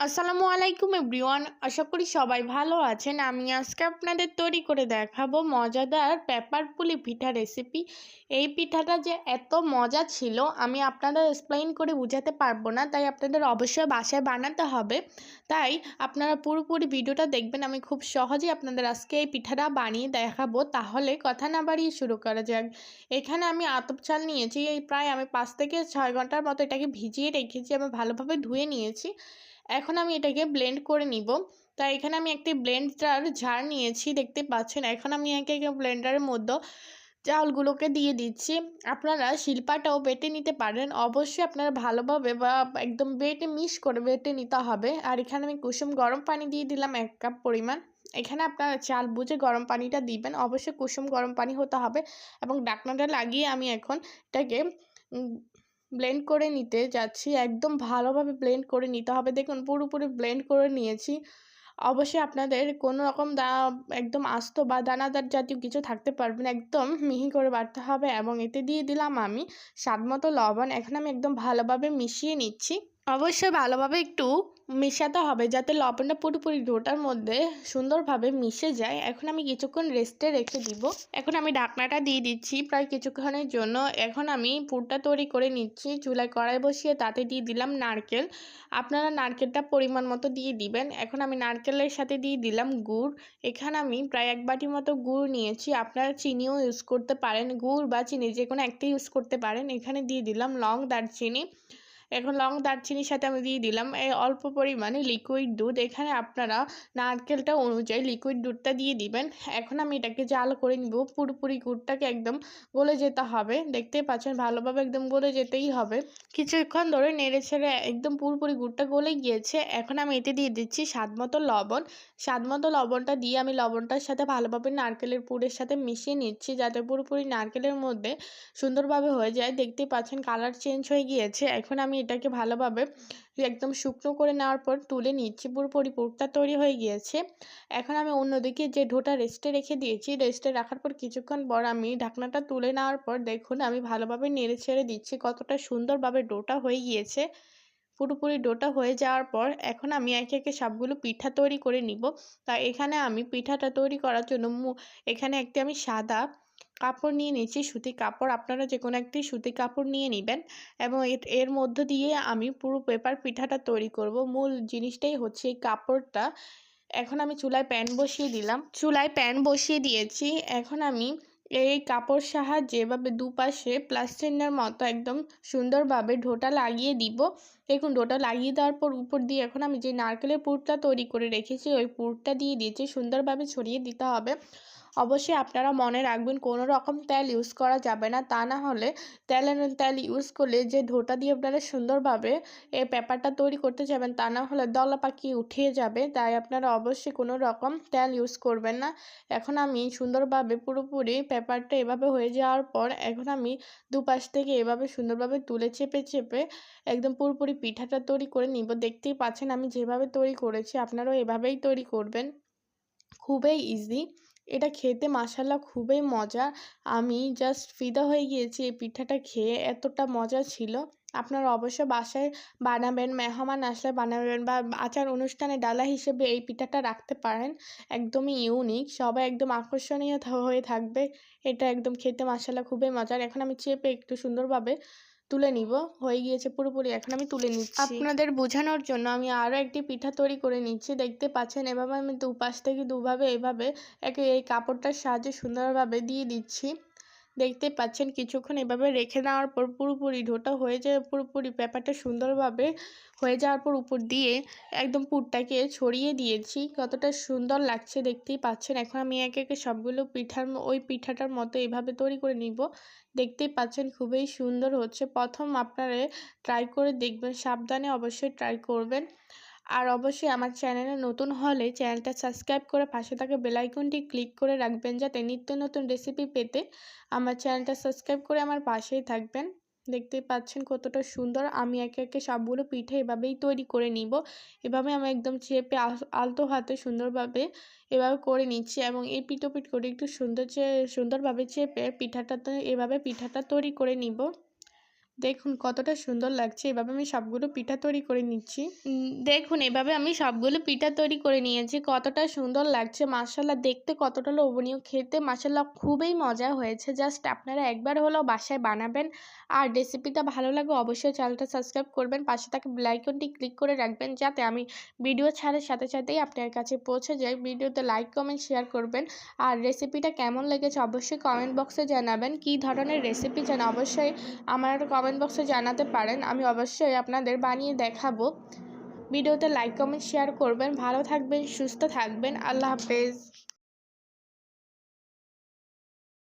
আসসালামু আলাইকুম এভরিওয়ান, আশা করি সবাই ভালো আছেন। আমি আজকে আপনাদের তৈরি করে দেখাবো মজাদার পেপার পুলি পিঠা রেসিপি এই পিঠাটা যে এত মজা ছিল, আমি আপনাদের এক্সপ্লেইন করে বোঝাতে পারব না, তাই আপনাদের অবশ্যই বাসায় বানাতে হবে। তাই আপনারা পুরোপুরি ভিডিওটা দেখবেন, আমি খুব সহজেই আপনাদের আজকে এই পিঠাটা বানিয়ে দেখাবো। তাহলে কথা না বাড়িয়ে শুরু করা যাক। এখানে আমি আতপ চাল নিয়েছি, এই প্রায় আমি পাঁচ থেকে ছয় ঘণ্টার মতো এটাকে ভিজিয়ে রেখেছি, আমি ভালোভাবে ধুয়ে নিয়েছি। এখন আমি এটাকে ব্লেন্ড করে নিব। তাই এখানে আমি একটি ব্লেন্ডার ঝাড় নিয়েছি, দেখতে পাচ্ছেন? এখন আমি একে একে ব্লেন্ডারের মধ্যে চাউলগুলোকে দিয়ে দিচ্ছি। আপনারা শিল্পাটাও বেটে নিতে পারেন। অবশ্যই আপনারা ভালোভাবে বা একদম বেটে মিশ করে বেটে নিতে হবে। আর এখানে আমি কুসুম গরম পানি দিয়ে দিলাম এক কাপ পরিমাণ। এখানে আপনারা চাল বুঝে গরম পানিটা দিবেন। অবশ্যই কুসুম গরম পানি হতে হবে এবং ডাকনাটা লাগিয়ে আমি এখন এটাকে ব্লেন্ড করে নিতে যাচ্ছি, একদম ভালোভাবে ব্লেন্ড করে নিতে হবে। দেখুন, পুরোপুরি ব্লেন্ড করে নিয়েছি। অবশ্যই আপনাদের কোনো রকম দা, একদম আস্ত বা দানাদার জাতীয় কিছু থাকতে পারবে না। একদম মিহি করে বাড়তে হবে এবং এতে দিয়ে দিলাম আমি স্বাদ মতো লবণ। এখন আমি একদম ভালোভাবে মিশিয়ে নিচ্ছি। অবশ্যই ভালোভাবে একটু মেশাতে হবে যাতে লবণটা পুরোপুরি ডোটার মধ্যে সুন্দরভাবে মিশে যায়। এখন আমি কিছুক্ষণ রেস্টে রেখে দিব। এখন আমি ঢাকনাটা দিয়ে দিচ্ছি প্রায় কিছুক্ষণের জন্য। এখন আমি পুরটা তৈরি করে নিচ্ছি। চুলায় কড়াই বসিয়ে তাতে দিয়ে দিলাম নারকেল। আপনারা নারকেলটা পরিমাণ মতো দিয়ে দিবেন। এখন আমি নারকেলের সাথে দিয়ে দিলাম গুড়। এখানে আমি প্রায় এক বাটি মতো গুড় নিয়েছি। আপনারা চিনিও ইউজ করতে পারেন। গুড় বা চিনি যে কোনো একটা ইউজ করতে পারেন। এখানে দিয়ে দিলাম লং দারচিনি। এখন লং দারচিনির সাথে আমি দিয়ে দিলাম। এই অল্প পরিমাণে লিকুইড দুধ। এখানে আপনারা নারকেলটা অনুযায়ী লিকুইড দুধটা দিয়ে দিবেন। এখন আমি এটাকে জাল করে নিব। পুরোপুরি গুড়টাকে একদম গলে যেতে হবে। দেখতেই পাচ্ছেন, ভালোভাবে একদম গলে যেতেই হবে। কিছুক্ষণ ধরে নেড়ে ছেড়ে একদম পুরোপুরি গুড়টা গলে গিয়েছে। এখন আমি এতে দিয়ে দিচ্ছি স্বাদ মতো লবণ। স্বাদ মতো লবণটা দিয়ে আমি লবণটার সাথে ভালোভাবে নারকেলের পুরের সাথে মিশিয়ে নিচ্ছি যাতে পুরোপুরি নারকেলের মধ্যে সুন্দরভাবে হয়ে যায়। দেখতেই পাচ্ছেন, কালার চেঞ্জ হয়ে গিয়েছে। এখন আমি এটাকে ভালোভাবে একদম শুকনো করে নেওয়ার পর তুলে নিচ্ছি। পুরোপুরি পুরটা তৈরি হয়ে গিয়েছে। এখন আমি অন্যদিকে যে ঢোটা রেস্টে রেখে দিয়েছি রেস্টে রাখার পর কিছুক্ষণ পর আমি ঢাকনাটা তুলে নেওয়ার পর দেখুন আমি ভালোভাবে নেড়ে ছেড়ে দিচ্ছি, কতটা সুন্দরভাবে ডোটা হয়ে গিয়েছে। পুরোপুরি ডোটা হয়ে যাওয়ার পর এখন আমি একে একে সবগুলো পিঠা তৈরি করে নিব। তা এখানে আমি পিঠাটা তৈরি করার জন্য এখানে একটি আমি সাদা কাপড় নিয়ে নিচ্ছি, সুতি কাপড়। আপনারা যে কোনো একটি সুতি কাপড় নিয়ে নেবেন এবং এর মধ্য দিয়ে আমি পুরো পেপার পিঠাটা তৈরি করব। মূল জিনিসটাই হচ্ছে এই কাপড়টা। এখন আমি চুলায় প্যান বসিয়ে দিলাম। চুলায় প্যান বসিয়ে দিয়েছি। এখন আমি এই কাপড় সাহায্যে এভাবে দুপাশে প্লাস্টিনের মতো একদম সুন্দরভাবে ঢোটা লাগিয়ে দিব। দেখুন, ঢোটা লাগিয়ে দেওয়ার পর উপর দিয়ে এখন আমি যে নারকেলের পুরটা তৈরি করে রেখেছি, ওই পুরটা দিয়ে দিয়েছি। সুন্দরভাবে ছড়িয়ে দিতে হবে। অবশ্যই আপনারা মনে রাখবেন কোনো রকম তেল ইউজ করা যাবে না। তা না হলে তেল তেল ইউজ করলে যে ধোটা দিয়ে আপনারা সুন্দরভাবে এই পেপারটা তৈরি করতে যাবেন, তা না হলে দলা পাকিয়ে উঠিয়ে যাবে। তাই আপনারা অবশ্যই কোনো রকম তেল ইউজ করবেন না। এখন আমি সুন্দরভাবে পুরোপুরি পেপারটা এভাবে হয়ে যাওয়ার পর এখন আমি দুপাশ থেকে এভাবে সুন্দরভাবে তুলে চেপে চেপে একদম পুরোপুরি পিঠাটা তৈরি করে নিব। দেখতেই পাচ্ছেন আমি যেভাবে তৈরি করেছি, আপনারাও এভাবেই তৈরি করবেন। খুবই ইজি এটা খেতে মাসাল্লা খুবই মজা। আমি জাস্ট ফিদা হয়ে গিয়েছি এই পিঠাটা খেয়ে, এতটা মজা ছিল। আপনারা অবশ্যই বাসায় বানাবেন, মেহমান আসলে বানাবেন বা আচার অনুষ্ঠানে ডালা হিসেবে এই পিঠাটা রাখতে পারেন। একদমই ইউনিক সবাই একদম আকর্ষণীয় হয়ে থাকবে। এটা একদম খেতে মাসাল্লা খুবই মজার। এখন আমি চেপে একটু সুন্দরভাবে তুলে নিব। হয়ে গিয়েছে পুরোপুরি, এখন আমি তুলে নিচ্ছি। আপনাদের বোঝানোর জন্য আমি আরও একটি পিঠা তৈরি করে নিচ্ছি। দেখতে পাচ্ছেন, এভাবে আমি দুপাশ থেকে দুভাবে এভাবে একে এই কাপড়টার সাহায্যে সুন্দরভাবে দিয়ে দিচ্ছি। দেখতে পাচ্ছেন কিছুক্ষণ এভাবে রেখে দেওয়ার পর পুরোপুরি ঢোটা হয়ে যায়, পুরোপুরি পেপারটা সুন্দরভাবে হয়ে যাওয়ার পর উপর দিয়ে একদম পুরটাকে ছড়িয়ে দিয়েছি। কতটা সুন্দর লাগছে দেখতেই পাচ্ছেন। এখন আমি একে একে সবগুলো পিঠার ওই পিঠাটার মতো এভাবে তৈরি করে নিব। দেখতেই পাচ্ছেন খুবই সুন্দর হচ্ছে। প্রথম আপনারা ট্রাই করে দেখবেন, সাবধানে অবশ্যই ট্রাই করবেন। আর অবশ্যই আমার চ্যানেলে নতুন হলে চ্যানেলটা সাবস্ক্রাইব করে পাশে থাকা বেলাইকনটি ক্লিক করে রাখবেন যাতে নিত্য নতুন রেসিপি পেতে আমার চ্যানেলটা সাবস্ক্রাইব করে আমার পাশেই থাকবেন। দেখতে পাচ্ছেন কতটা সুন্দর। আমি একে একে সবগুলো পিঠে এভাবেই তৈরি করে নিব। এভাবে আমি একদম চেপে আলতো হাতে সুন্দরভাবে এভাবে করে নিচ্ছি এবং এই পিঠো পিঠ করে একটু সুন্দর সুন্দরভাবে চেপে পিঠাটা এভাবে পিঠাটা তৈরি করে নিব। দেখুন কতটা সুন্দর লাগছে। এভাবে আমি সবগুলো পিঠা তৈরি করে নিচ্ছি। দেখুন এভাবে আমি সবগুলো পিঠা তৈরি করে নিয়েছি। কতটা সুন্দর লাগছে। মাসাল্লাহ দেখতে কতটা লোভনীয়। খেতে মাসাল্লাহ খুবই মজা হয়েছে। জাস্ট আপনারা একবার হলেও বাসায় বানাবেন। আর রেসিপিটা ভালো লাগে অবশ্যই চ্যানেলটা সাবস্ক্রাইব করবেন। পাশে থাকা বেলাইকনটি ক্লিক করে রাখবেন যাতে আমি ভিডিও ছাড়ার সাথে সাথেই আপনার কাছে পৌঁছে যাই। ভিডিওতে লাইক কমেন্ট শেয়ার করবেন। আর রেসিপিটা কেমন লেগেছে অবশ্যই কমেন্ট বক্সে জানাবেন। কী ধরনের রেসিপি যেন অবশ্যই আমার কমেন্ট বক্সে জানাতে পারেন। আমি অবশ্যই আপনাদের বানিয়ে দেখাবো। ভিডিওতে লাইক কমেন্ট শেয়ার করবেন। ভালো থাকবেন, সুস্থ থাকবেন। আল্লাহ হাফেজ।